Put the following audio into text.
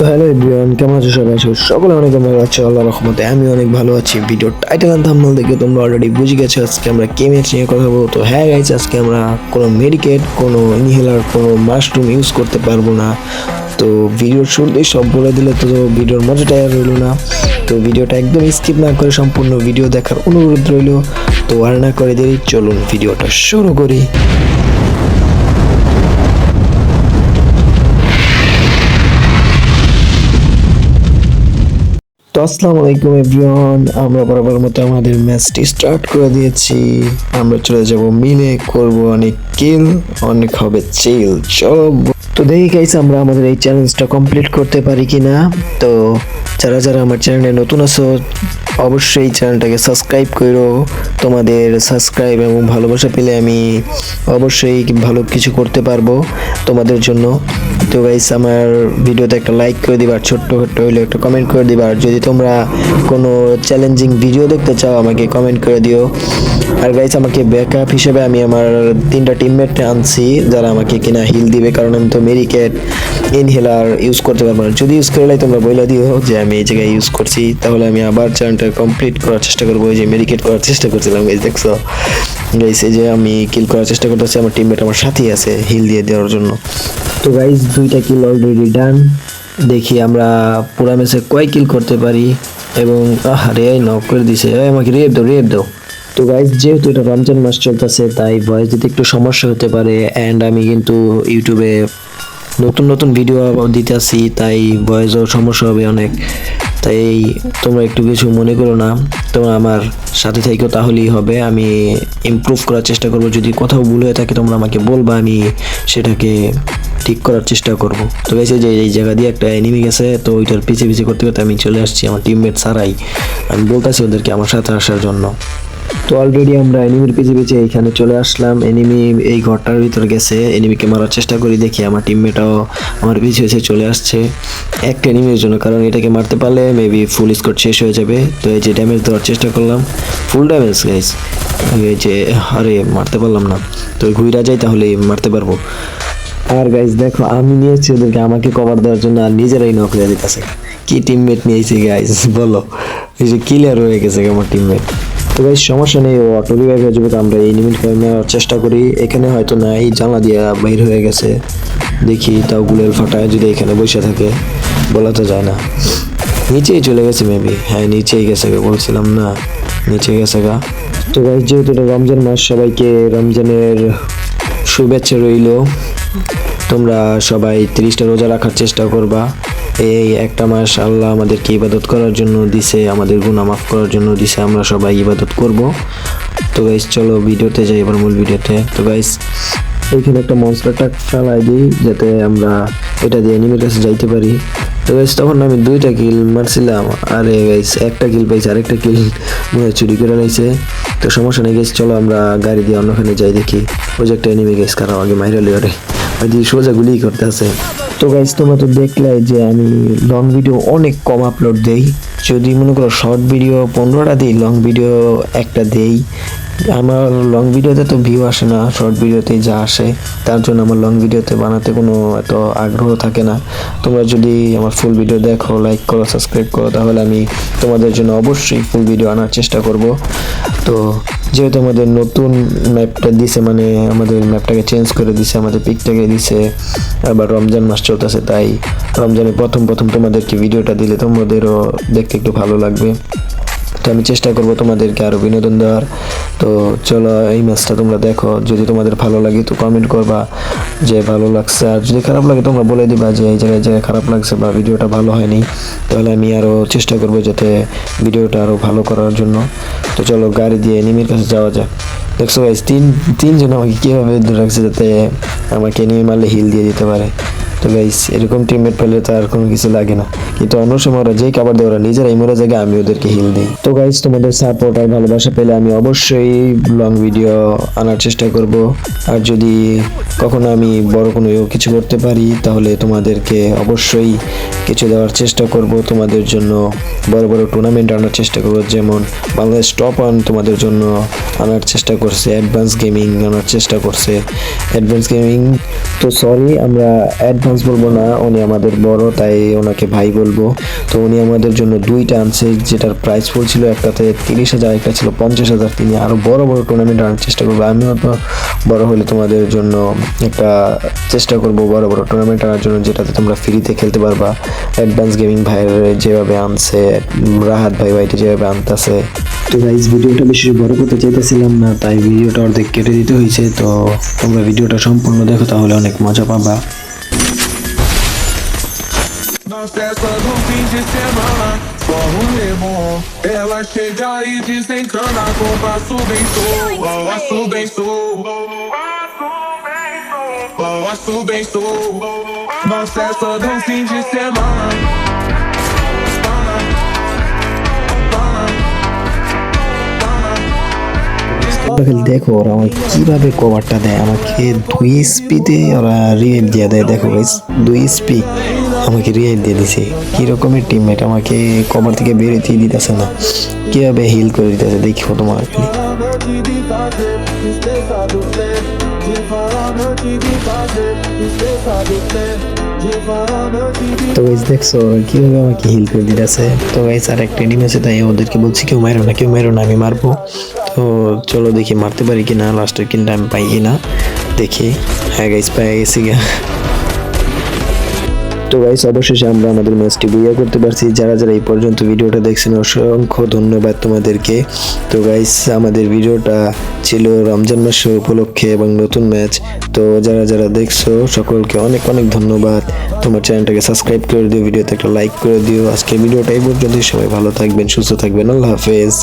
তো hello everyone, কেমন আছো সবাই? আছো সকলে অনেক ভালো আছো আল্লাহ রহমতে আমি অনেক ভালো আছি। ভিডিও টাইটেল অ্যান্ড থাম্বনেল দেখে তোমরা অলরেডি বুঝে গেছো, আজকে আমরা কে ম্যাচ নিয়ে কথা বলব। তো হ্যাঁ গাইজ আজকে আমরা কোনো মেডিকেট কোনো ইনহেলার কোনো মাশরুম ইউজ করতে পারব না। তো ভিডিওর শুরুতেই সব বলে দিলে তো ভিডিওর মজাটাই আর রইল না। তো ভিডিওটা একদম স্কিপ না করে সম্পূর্ণ ভিডিও দেখার অনুরোধ রইল। তো আর না করে দেরি, চলুন ভিডিওটা শুরু করি। তো আসসালামু আলাইকুম এভরিওয়ান, আমরা বরাবর মতো আমাদের ম্যাচটি স্টার্ট করে দিয়েছি। আমরা চলে যাব মিলে করব অনেক কিল অনেক হবে চিল চলো তো দেখি গাইস আমরা আমাদের এই চ্যালেঞ্জটা কমপ্লিট করতে পারি কিনা। তো যারা যারা আমার চ্যানেলে নতুন আছো অবশ্যই চ্যানেলটাকে সাবস্ক্রাইব করো। তোমাদের সাবস্ক্রাইব এবং ভালোবাসা পেলে আমি অবশ্যই ভালো কিছু করতে পারব তোমাদের জন্য। তো গাইস আমার ভিডিওতে একটা লাইক করে দিবা, আর ছোট্ট ছোট্ট হইলে একটা কমেন্ট করে দিবা। যদি তোমরা কোনো চ্যালেঞ্জিং ভিডিও দেখতে চাও, আমাকে কমেন্ট করে দিও। আর গাইস আমাকে ব্যাকআপ হিসেবে আমি আমার তিনটা টিমমেট আনছি, যারা আমাকে কিনা হিল দিবে, কারণ আমি তো মেরিকেট ইনহেলার ইউজ করতে পারব না। যদি ইউজ করলে তোমরা বলে দিও যে আমি এই জায়গায় ইউজ করছি, তাহলে আমি আবার চ্যানেলটা কমপ্লিট করার চেষ্টা করব যে মেরিকেট করার চেষ্টা করছিলাম গাইস দেখছ? গাইস এই যে আমি কিল করার চেষ্টা করতেছি, আমার টিমমেট আমার সাথেই আছে হিল দিয়ে দেওয়ার জন্য। তো গাইস দুইটা কিল অলরেডি ডান দেখি আমরা পুরা ম্যাচে কয় কিল করতে পারি, এবং আরে নক করে দিছে। এই আমাকে রেপ দাও রেপ দাও। তো গাইস যেহেতু এটা রমজান মাস চলতেছে, তাই ভয়েস দিতে একটু সমস্যা হতে পারে অ্যান্ড আমি কিন্তু ইউটিউবে নতুন নতুন ভিডিও দিতে আসি তাই ভয়েসও সমস্যা হবে অনেক। তাই তোমরা একটু কিছু মনে করো না, তোমরা আমার সাথে থেকেও তাহলেই হবে। আমি ইমপ্রুভ করার চেষ্টা করব। যদি কোথাও ভুল হয়ে থাকে, তোমরা আমাকে বলবা, আমি সেটাকে ঠিক করার চেষ্টা করব। তো গেছে যে, এই জায়গা দিয়ে একটা এনিমি গেছে, তো ওইটার পিছে পিছে করতে করতে আমি চলে আসছি আমার টিমমেট ছাড়াই আমি বলতেছি ওদেরকে আমার সাথে আসার জন্য। তো অলরেডি আমরা এনিমির পিছে পিছে এইখানে চলে আসলাম। এনিমি এই ঘরটার ভিতর গেছে। এনিমিকে মারার চেষ্টা করি, দেখি আমার টিমমেটও আমার পিছে পিছে চলে আসছে। একটা এনিমির জন্য, কারণ এটাকে মারতে পারলে মেবি ফুল স্কোর শেষ হয়ে যাবে। তো এই যে ড্যামেজ দেওয়ার চেষ্টা করলাম। ফুল ড্যামেজ গাইস এই যে, আরে, মারতে পারলাম না। তো ঘুরা যাই তাহলে মারতে পারব। আর গাইস দেখো, আমি নিয়েছি ওদেরকে আমাকে কভার দেওয়ার জন্য, আর নিজেরাই নক দিতেছে। কি টিমমেট নিয়েছি গাইস বলো। এই যে ক্লিয়ার হয়ে গেছে আমার টিমমেট তো গাইস সমস্যা নেই ও অটো রিভাইভ হয়ে যাবে তো আমরা এই নিমিট নেওয়ার চেষ্টা করি। এখানে হয়তো না এই জানলা দিয়ে বাইর হয়ে গেছে। দেখি তাও গুলেল ফাটায় যদি এখানে বসে থাকে বলা তো যায় না। নিচেই চলে গেছে মেবি হ্যাঁ নিচেই গেছে গা, বলছিলাম না। নিচে গেছে গা। তো গাইস যেহেতু এটা রমজান মাস সবাইকে রমজানের শুভেচ্ছা রইল। তোমরা সবাই তিরিশটা রোজা রাখার চেষ্টা করবা। এই একটা মাস আল্লাহ আমাদেরকে ইবাদত করার জন্য দিছে, আমাদের গুনাহ মাফ করার জন্য দিছে, আমরা সবাই ইবাদত করব। তো গাইস চলো ভিডিওতে যাই এবার মূল ভিডিওতে। তো গাইস এইখানে একটা মনস্টারটা ফেলাই দিই, যাতে আমরা এটা দিয়ে এনিমির কাছে যাইতে পারি। তো গাইস তখন আমি দুইটা কিল মারছিলাম। আরে গাইস একটা কিল পাইছি, আরেকটা কিল মনে চুরি করে লাইছে। তো সমস্যা নেই গাইস চলো আমরা গাড়ি দিয়ে অন্যখানে যাই দেখি। ওই যে একটা এনিমি গাইস কারও আগে মাইরা লিওরে ওই যে সোজা গুলি করতে আছে। তো গাইজ তোমরা তো দেখলে যে আমি লং ভিডিও অনেক কম আপলোড দেই। যদি মনে করো শর্ট ভিডিও পনেরোটা দিই লং ভিডিও একটা দেই। আমার লং ভিডিওতে তো ভিউ আসে না শর্ট ভিডিওতে যা আসে, তার জন্য আমার লং ভিডিওতে বানাতে কোনো এত আগ্রহ থাকে না। তোমরা যদি আমার ফুল ভিডিও দেখো লাইক করো সাবস্ক্রাইব করো, তাহলে আমি তোমাদের জন্য অবশ্যই ফুল ভিডিও আনার চেষ্টা করব। তো যেহেতু আমাদের নতুন ম্যাপটা দিছে মানে আমাদের ম্যাপটাকে চেঞ্জ করে দিছে, আমাদের পিকটাকে দিছে, আবার রমজান মাস চলতেছে, তাই রমজানের প্রথম প্রথম তোমাদেরকে ভিডিওটা দিলে তোমাদেরও দেখতে একটু ভালো লাগবে। তো আমি চেষ্টা করব তোমাদেরকে আরও বিনোদন দেওয়ার। তো চলো, এই ম্যাচটা তোমরা দেখো। যদি তোমাদের ভালো লাগে তো কমেন্ট করবা যে ভালো লাগছে। আর যদি খারাপ লাগে তোমরা বলে দিবা যে এই জায়গায় জায়গায় খারাপ লাগছে বা ভিডিওটা ভালো হয়নি, তাহলে আমি আরও চেষ্টা করব যাতে ভিডিওটা আরও ভালো করার জন্য। তো চলো, গাড়ি দিয়ে এনিমির কাছে যাওয়া যাক। দেখছ গাইস তিন, তিনজন আমাকে কীভাবে ধরে রাখছে যাতে আমাকে এনিমি মারলে হিল দিয়ে দিতে পারে। তো গাইস এরকম টিমমেট পেলে তো আর কোনো কিছু লাগে না। কিন্তু অন্য সময় ওরা যেই খাবার দেয়, ওরা নিজেরাই মরে জায়গায় আমি ওদেরকে হিল দিই। তো গাইস তোমাদের সাপোর্ট আর ভালোবাসা পেলে আমি অবশ্যই লং ভিডিও আনার চেষ্টা করব। আর যদি কখনো আমি বড় কোনো কিছু করতে পারি, তাহলে তোমাদেরকে অবশ্যই কিছু দেওয়ার চেষ্টা করব। তোমাদের জন্য বড় বড় টুর্নামেন্ট আনার চেষ্টা করব। যেমন বাংলাদেশ টপ ওয়ান তোমাদের জন্য আনার চেষ্টা করছে অ্যাডভান্স গেমিং আনার চেষ্টা করছে। অ্যাডভান্স গেমিং তো সরি আমরা অ্যাডভান্স রেফারেন্স বলব না, উনি আমাদের বড়, তাই ওনাকে ভাই বলব। তো উনি আমাদের জন্য দুইটা আনছে, যেটার প্রাইস পড়ছিল একটাতে তিরিশ হাজার, একটা ছিল পঞ্চাশ হাজার। তিনি আরও বড় বড় টুর্নামেন্ট আনার চেষ্টা করব। আমিও তো বড় হলে তোমাদের জন্য একটা চেষ্টা করব বড় বড় টুর্নামেন্ট আনার জন্য, যেটাতে তোমরা ফ্রিতে খেলতে পারবা। অ্যাডভান্স গেমিং ভাইয়ের যেভাবে আনছে, রাহাত ভাই, ভাইটি যেভাবে আনতেছে। তো গাইজ ভিডিওটা বেশি বড় করতে চাইতেছিলাম না, তাই ভিডিওটা অর্ধেক কেটে দিতে হয়েছে। তো তোমরা ভিডিওটা সম্পূর্ণ দেখো, তাহলে অনেক মজা পাবা। Nas festas do fim de semana, só rolê bom. Ela chega e desencana com passo bem sou, passo bem sou. Passo bem sou. Nas festas do fim de semana. তোমরা খালি দেখো ওরা আমাকে কিভাবে কভারটা দেয় আমাকে দুই স্পিতে ওরা রিয়েল দিয়ে দেয় দেখো গাইস দুই স্পি আমাকে রিয়েল দিয়ে দিছে। কি রকমের টিমমেট আমাকে কভার থেকে বেরোতেই দিতেছে না। কীভাবে হিল করে দিতেছে দেখো তোমার তো গাইস দেখছ, কীভাবে আমাকে হিল করে দিতেছে? তো গাইস আর একটা টিম আছে, তাই ওদেরকে বলছি, কেউ মারো না, কেউ মারো না, আমি মারবো। তো চলো দেখি মারতে পারি কিনা লাস্টের কিনটা আমি পাই কিনা। দেখি। হ্যাঁ গাইস পেয়ে গেছি গা। তো গাইস অবশেষে আমরা আমাদের ম্যাচটি বুইয়া করতে পারছি। যারা যারা এই পর্যন্ত ভিডিওটা দেখছেন, অসংখ্য ধন্যবাদ তোমাদেরকে। তো গাইস আমাদের ভিডিওটা ছিল রমজান মাসের উপলক্ষে এবং নতুন ম্যাচ তো যারা যারা দেখছ, সকলকে অনেক অনেক ধন্যবাদ। তোমার চ্যানেলটাকে সাবস্ক্রাইব করে দিও, ভিডিওতে একটা লাইক করে দিও। আজকে ভিডিওটা এই পর্যন্তই। সবাই ভালো থাকবেন, সুস্থ থাকবেন। আল্লাহ হাফেজ।